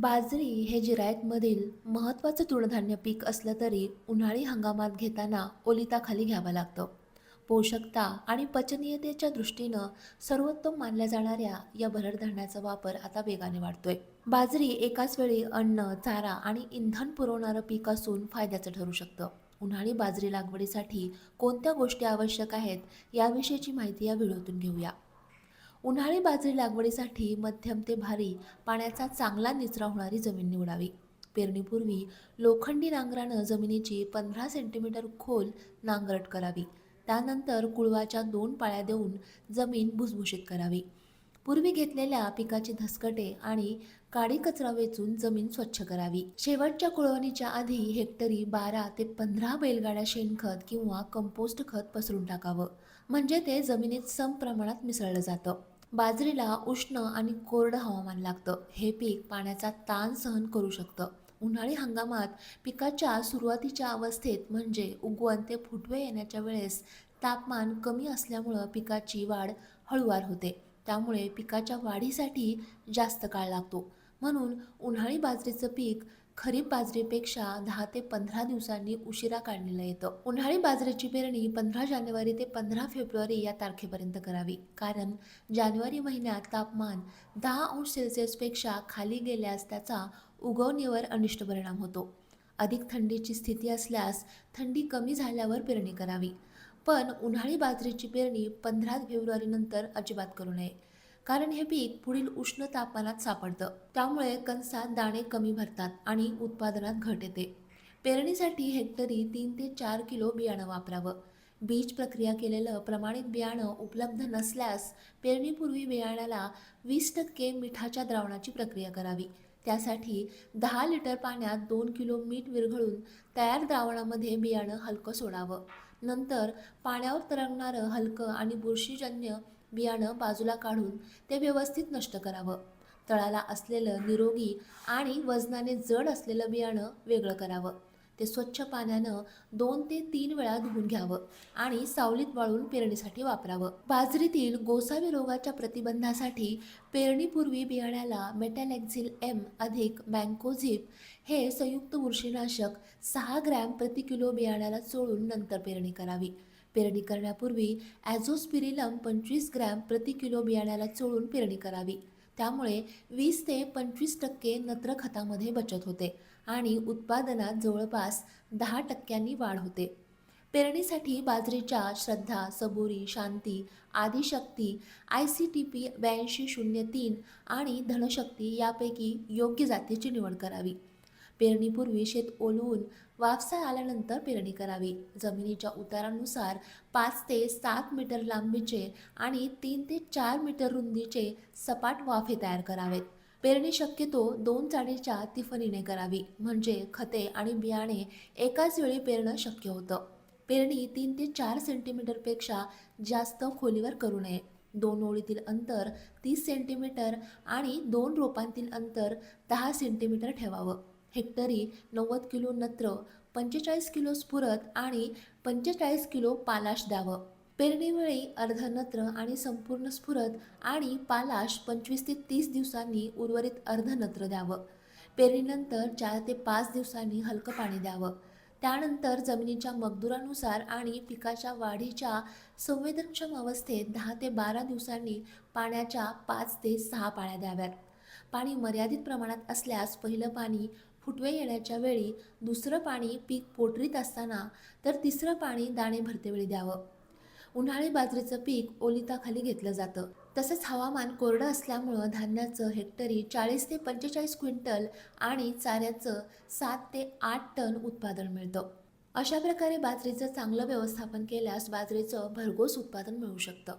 बाजरी हे जिरायतमधील महत्त्वाचं तृणधान्य पीक असलं तरी उन्हाळी हंगामात घेताना ओलिताखाली घ्यावं लागतं. पोषकता आणि पचनीयतेच्या दृष्टीनं सर्वोत्तम मानल्या जाणाऱ्या या भरड धान्याचा वापर आता वेगाने वाढतोय. बाजरी एकाच वेळी अन्न चारा आणि इंधन पुरवणारं पीक असून फायद्याचं ठरू शकतं. उन्हाळी बाजरी लागवडीसाठी कोणत्या गोष्टी आवश्यक आहेत याविषयीची माहिती या व्हिडिओतून घेऊया. उन्हाळी बाजरी लागवडीसाठी मध्यम ते भारी पाण्याचा चांगला निचरा होणारी जमीन निवडावी. पेरणीपूर्वी लोखंडी नांगरानं जमिनीची पंधरा सेंटीमीटर खोल नांगरट करावी. त्यानंतर कुळवाच्या दोन पाळ्या देऊन जमीन भुसभुशीत करावी. पूर्वी घेतलेल्या पिकाची धसकटे आणि काडी कचरा वेचून जमीन स्वच्छ करावी. शेवटच्या कुळवणीच्या आधी हेक्टरी बारा ते पंधरा बैलगाड्या शेणखत किंवा कंपोस्ट खत पसरून टाकावं. म्हणजे ते जमिनीत सम प्रमाणात मिसळलं जातं. बाजरीला उष्ण आणि कोरडं हवामान लागतं. हे पीक पाण्याचा ताण सहन करू शकतं. उन्हाळी हंगामात पिकाच्या सुरुवातीच्या अवस्थेत म्हणजे उगवण ते फुटवे येण्याच्या वेळेस तापमान कमी असल्यामुळं पिकाची वाढ हळूवार होते. त्यामुळे पिकाच्या वाढीसाठी जास्त काळ लागतो. म्हणून उन्हाळी बाजरीचं पीक खरीप बाजरीपेक्षा दहा ते पंधरा दिवसांनी उशिरा काढलेलं येतं. उन्हाळी बाजरीची पेरणी पंधरा जानेवारी ते पंधरा फेब्रुवारी या तारखेपर्यंत करावी. कारण जानेवारी महिन्यात तापमान दहा अंश सेल्सिअसपेक्षा खाली गेल्यास त्याचा उगवणीवर अनिष्ट परिणाम होतो. अधिक थंडीची स्थिती असल्यास थंडी कमी झाल्यावर पेरणी करावी. पण उन्हाळी बाजरीची पेरणी पंधरा फेब्रुवारीनंतर अजिबात करू नये. कारण हे पीक पुढील उष्ण तापमानात सापडतं. त्यामुळे कणसात दाणे कमी भरतात आणि उत्पादनात घट येते. पेरणीसाठी हेक्टरी तीन ते चार किलो बियाणं वापरावं. बीज प्रक्रिया केलेलं प्रमाणित बियाणं उपलब्ध नसल्यास पेरणीपूर्वी बियाण्याला वीस टक्के मिठाच्या द्रावणाची प्रक्रिया करावी. त्यासाठी दहा लिटर पाण्यात दोन किलो मीठ विरघळून तयार द्रावणामध्ये बियाणं हलकं सोडावं. नंतर पाण्यावर तरंगणारं हलकं आणि बुरशीजन्य बियाणं बाजूला काढून ते व्यवस्थित नष्ट करावं. तळाला असलेलं निरोगी आणि वजनाने जड असलेलं बियाणं वेगळं करावं. ते स्वच्छ पाण्यानं दोन ते तीन वेळा धुवून घ्यावं आणि सावलीत वाळून पेरणीसाठी वापरावं. बाजरीतील गोसावी रोगाच्या प्रतिबंधासाठी पेरणीपूर्वी बियाण्याला मेटॅलेक्झिल एम अधिक मँकोझिप हे संयुक्त बुरशीनाशक सहा ग्रॅम प्रति किलो बियाण्याला चोळून नंतर पेरणी करावी. पेरणी करण्यापूर्वी ॲझोस्पिरिलम पंचवीस ग्रॅम प्रति किलो बियाण्याला चोळून पेरणी करावी. त्यामुळे वीस ते पंचवीस टक्के नत्र खतामध्ये बचत होते आणि उत्पादनात जवळपास दहा टक्क्यांनी वाढ होते. पेरणीसाठी बाजरीच्या Shraddha Saburi Shanti Adishakti I C T P ब्याऐंशी शून्य तीन आणि धनशक्ती यापैकी योग्य जातीची निवड करावी. पेरणीपूर्वी शेत ओलवून वाफसा आल्यानंतर पेरणी करावी. जमिनीच्या उतारानुसार पाच ते सात मीटर लांबीचे आणि तीन ते चार मीटर रुंदीचे सपाट वाफे तयार करावेत. पेरणी शक्यतो दोन चाळीच्या तिफणीने करावी. म्हणजे खते आणि बियाणे एकाच वेळी पेरणं शक्य होतं. पेरणी तीन ते चार सेंटीमीटरपेक्षा जास्त खोलीवर करू नये. दोन ओळीतील अंतर तीस सेंटीमीटर आणि दोन रोपांतील अंतर दहा सेंटीमीटर ठेवावं. हेक्टरी नव्वद किलो नत्र पंचेचाळीस किलो स्फुरत आणि पंचेचाळीस किलो पालाश द्यावं. पेरणीवेळी अर्ध नत्र आणि संपूर्ण स्फुरत आणि पालाश पंचवीस ते तीस दिवसांनी उर्वरित अर्ध नत्र द्यावं. पेरणीनंतर चार ते पाच दिवसांनी हलकं पाणी द्यावं. त्यानंतर जमिनीच्या मगदुरानुसार आणि पिकाच्या वाढीच्या संवेदनक्षम अवस्थेत दहा ते बारा दिवसांनी पाण्याच्या पाच ते सहा पाळ्या द्याव्यात. पाणी मर्यादित प्रमाणात असल्यास पहिलं पाणी फुटवे येण्याच्या वेळी दुसरं पाणी पीक पोटरीत असताना तर तिसरं पाणी दाणे भरतेवेळी द्यावं. उन्हाळी बाजरीचं पीक ओलिताखाली घेतलं जातं. तसंच हवामान कोरडं असल्यामुळं धान्याचं हेक्टरी चाळीस ते पंचेचाळीस क्विंटल आणि चाऱ्याचं सात ते आठ टन उत्पादन मिळतं. अशा प्रकारे बाजरीचं चांगलं व्यवस्थापन केल्यास बाजरीचं भरघोस उत्पादन मिळू शकतं.